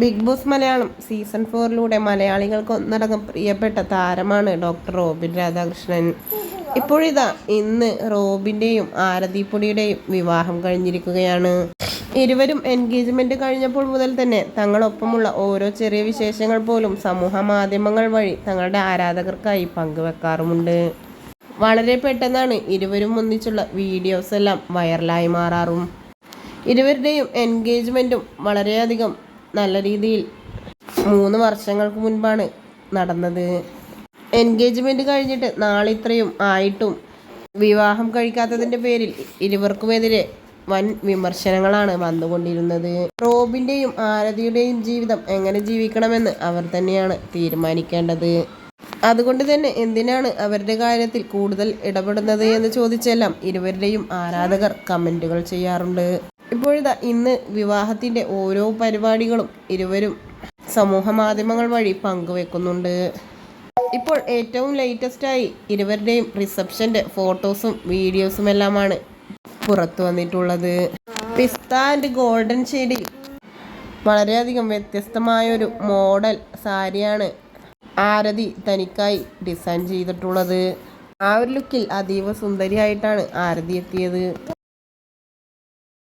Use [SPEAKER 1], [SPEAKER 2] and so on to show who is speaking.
[SPEAKER 1] Big Boss Malayalam season ഫോറിലൂടെ മലയാളികൾക്ക് ഒന്നടങ്കം പ്രിയപ്പെട്ട താരമാണ് ഡോക്ടർ റോബിൻ രാധാകൃഷ്ണൻ. ഇപ്പോഴിതാ ഇന്ന് റോബിന്റെയും ആരതിപ്പൊടിയുടെയും വിവാഹം കഴിഞ്ഞിരിക്കുകയാണ്. ഇരുവരും എൻഗേജ്മെന്റ് കഴിഞ്ഞപ്പോൾ മുതൽ തന്നെ തങ്ങളൊപ്പമുള്ള ഓരോ ചെറിയ വിശേഷങ്ങൾ പോലും സമൂഹ മാധ്യമങ്ങൾ വഴി തങ്ങളുടെ ആരാധകർക്കായി പങ്കുവെക്കാറുമുണ്ട്. വളരെ പെട്ടെന്നാണ് ഇരുവരും ഒന്നിച്ചുള്ള വീഡിയോസ് എല്ലാം വൈറലായി മാറാറും. ഇരുവരുടെയും എൻഗേജ്മെന്റും വളരെയധികം നല്ല രീതിയിൽ മൂന്ന് വർഷങ്ങൾക്ക് മുൻപാണ് നടന്നത്. എൻഗേജ്മെന്റ് കഴിഞ്ഞിട്ട് നാളിത്രയും ആയിട്ടും വിവാഹം കഴിക്കാത്തതിന്റെ പേരിൽ ഇരുവർക്കുമെതിരെ വൻ വിമർശനങ്ങളാണ് വന്നുകൊണ്ടിരുന്നത്. റോബിന്റെയും ആരതിയുടെയും ജീവിതം എങ്ങനെ ജീവിക്കണമെന്ന് അവർ തന്നെയാണ് തീരുമാനിക്കേണ്ടത്. അതുകൊണ്ട് തന്നെ എന്തിനാണ് അവരുടെ കാര്യത്തിൽ കൂടുതൽ ഇടപെടുന്നത് എന്ന് ചോദിച്ചെല്ലാം ഇരുവരുടെയും ആരാധകർ കമന്റുകൾ ചെയ്യാറുണ്ട്. ഇപ്പോഴിതാ ഇന്ന് വിവാഹത്തിന്റെ ഓരോ പരിപാടികളും ഇരുവരും സമൂഹ മാധ്യമങ്ങൾ വഴി പങ്കുവെക്കുന്നുണ്ട്. ഇപ്പോൾ ഏറ്റവും ലേറ്റസ്റ്റായി ഇരുവരുടെയും റിസപ്ഷന്റെ ഫോട്ടോസും വീഡിയോസും എല്ലാമാണ് പുറത്തു വന്നിട്ടുള്ളത്. പിസ്ത ആൻഡ് ഗോൾഡൻ ഷെയ്ഡിൽ വളരെയധികം വ്യത്യസ്തമായൊരു മോഡൽ സാരിയാണ് ആരതി തനിക്കായി ഡിസൈൻ ചെയ്തിട്ടുള്ളത്. ആ ഒരു ലുക്കിൽ അതീവ സുന്ദരിയായിട്ടാണ് ആരതി എത്തിയത്.